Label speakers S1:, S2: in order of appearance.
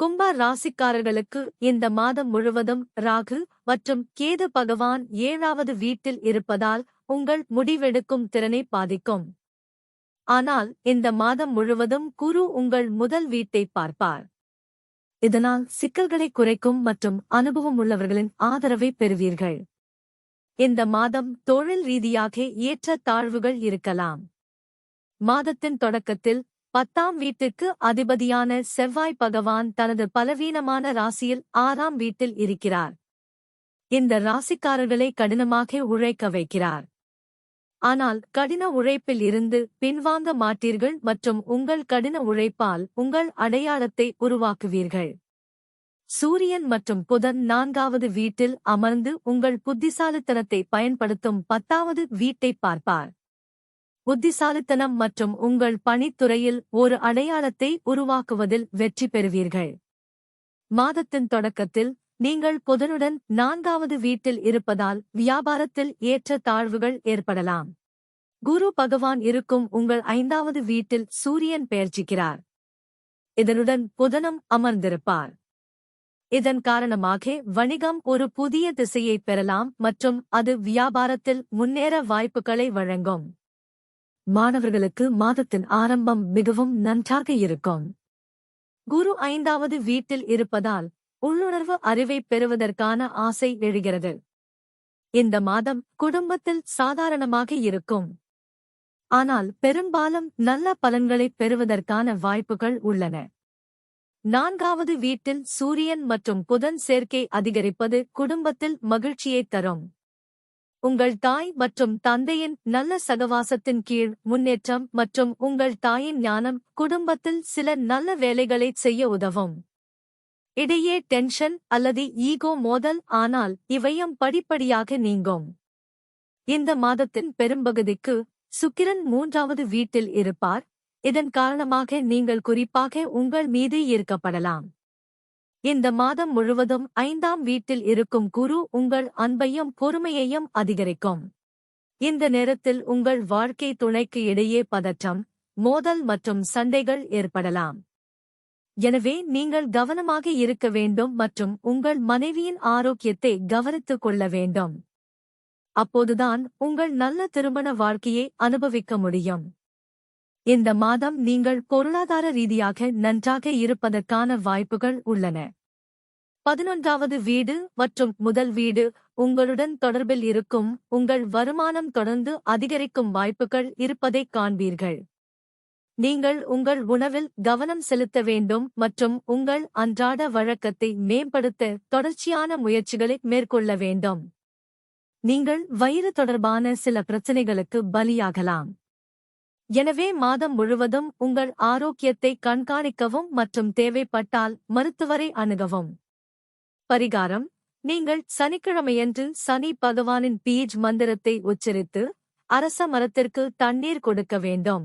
S1: கும்ப ராசிக்காரர்களுக்கு இந்த மாதம் முழுவதும் ராகு மற்றும் கேது பகவான் ஏழாவது வீட்டில் இருப்பதால் உங்கள் முடிவெடுக்கும் திறனை பாதிக்கும். ஆனால் இந்த மாதம் முழுவதும் குரு உங்கள் முதல் வீட்டை பார்ப்பார். இதனால் சிக்கல்களை குறைக்கும் மற்றும் அனுபவம் உள்ளவர்களின் ஆதரவை பெறுவீர்கள். இந்த மாதம் தொழில் ரீதியாக ஏற்ற தாழ்வுகள் இருக்கலாம். மாதத்தின் தொடக்கத்தில் பத்தாம் வீட்டுக்கு அதிபதியான செவ்வாய் பகவான் தனது பலவீனமான ராசியில் ஆறாம் வீட்டில் இருக்கிறார். இந்த ராசிக்காரர்களை கடினமாக உழைக்க வைக்கிறார். ஆனால் கடின உழைப்பில் இருந்து பின்வாங்க மாட்டீர்கள் மற்றும் உங்கள் கடின உழைப்பால் உங்கள் அடையாளத்தை உருவாக்குவீர்கள். சூரியன் மற்றும் புதன் நான்காவது வீட்டில் அமர்ந்து உங்கள் புத்திசாலித்தனத்தை பயன்படுத்தும் பத்தாவது வீட்டை பார்ப்பார். புத்திசாலித்தனம் மற்றும் உங்கள் பணித்துறையில் ஒரு அடையாளத்தை உருவாக்குவதில் வெற்றி பெறுவீர்கள். மாதத்தின் தொடக்கத்தில் நீங்கள் புதனுடன் நான்காவது வீட்டில் இருப்பதால் வியாபாரத்தில் ஏற்ற தாழ்வுகள் ஏற்படலாம். குரு பகவான் இருக்கும் உங்கள் ஐந்தாவது வீட்டில் சூரியன் பெயர்ச்சிக்கிறார். இதனுடன் புதனும் அமர்ந்திருப்பார். இதன் காரணமாக வணிகம் ஒரு புதிய திசையை பெறலாம் மற்றும் அது வியாபாரத்தில் முன்னேற வாய்ப்புகளை வழங்கும். மாணவர்களுக்கு மாதத்தின் ஆரம்பம் மிகவும் நன்றாக இருக்கும். குரு ஐந்தாவது வீட்டில் இருப்பதால் உள்ளுணர்வு அறிவை பெறுவதற்கான ஆசை எழுகிறது. இந்த மாதம் குடும்பத்தில் சாதாரணமாக இருக்கும். ஆனால் பெரும்பாலும் நல்ல பலன்களைப் பெறுவதற்கான வாய்ப்புகள் உள்ளன. நான்காவது வீட்டில் சூரியன் மற்றும் புதன் சேர்க்கை அதிகரிப்பது குடும்பத்தில் மகிழ்ச்சியைத் தரும். உங்கள் தாய் மற்றும் தந்தையின் நல்ல சகவாசத்தின் கீழ் முன்னேற்றம் மற்றும் உங்கள் தாயின் ஞானம் குடும்பத்தில் சில நல்ல வேலைகளைச் செய்ய உதவும். இடையே டென்ஷன் அல்லது ஈகோ மோதல் ஆனால் இவையும் படிப்படியாக நீங்கும். இந்த மாதத்தின் பெரும்பகுதிக்கு சுக்கிரன் மூன்றாவது வீட்டில் இருப்பார். இதன் காரணமாக நீங்கள் குறிப்பாக உங்கள் மீது ஈர்க்கப்படலாம். இந்த மாதம் முழுவதும் ஐந்தாம் வீட்டில் இருக்கும் குரு உங்கள் அன்பையும் பொறுமையையும் அதிகரிக்கும். இந்த நேரத்தில் உங்கள் வாழ்க்கை துணைக்கு இடையே பதற்றம் மோதல் மற்றும் சண்டைகள் ஏற்படலாம். எனவே நீங்கள் கவனமாக இருக்க வேண்டும் மற்றும் உங்கள் மனைவியின் ஆரோக்கியத்தை கவனித்துக் கொள்ள வேண்டும். அப்போதுதான் உங்கள் நல்ல திருமண வாழ்க்கையை அனுபவிக்க முடியும். இந்த மாதம் நீங்கள் பொருளாதார ரீதியாக நன்றாக இருப்பதற்கான வாய்ப்புகள் உள்ளன. பதினொன்றாவது வீடு மற்றும் முதல் வீடு உங்களுடன் தொடர்பில் இருக்கும் உங்கள் வருமானம் தொடர்ந்து அதிகரிக்கும் வாய்ப்புகள் இருப்பதைக் காண்பீர்கள். நீங்கள் உங்கள் உணவில் கவனம் செலுத்த வேண்டும் மற்றும் உங்கள் அன்றாட வழக்கத்தை மேம்படுத்த தொடர்ச்சியான முயற்சிகளை மேற்கொள்ள வேண்டும். நீங்கள் வயிறு தொடர்பான சில பிரச்சனைகளுக்கு பலியாகலாம். எனவே மாதம் முழுவதும் உங்கள் ஆரோக்கியத்தை கண்காணிக்கவும் மற்றும் தேவைப்பட்டால் மருத்துவரை அணுகவும். பரிகாரம் நீங்கள் சனிக்கிழமையன்று சனி பகவானின் பீஜ் மந்திரத்தை உச்சரித்து அரச மரத்திற்கு தண்ணீர் கொடுக்க வேண்டும்.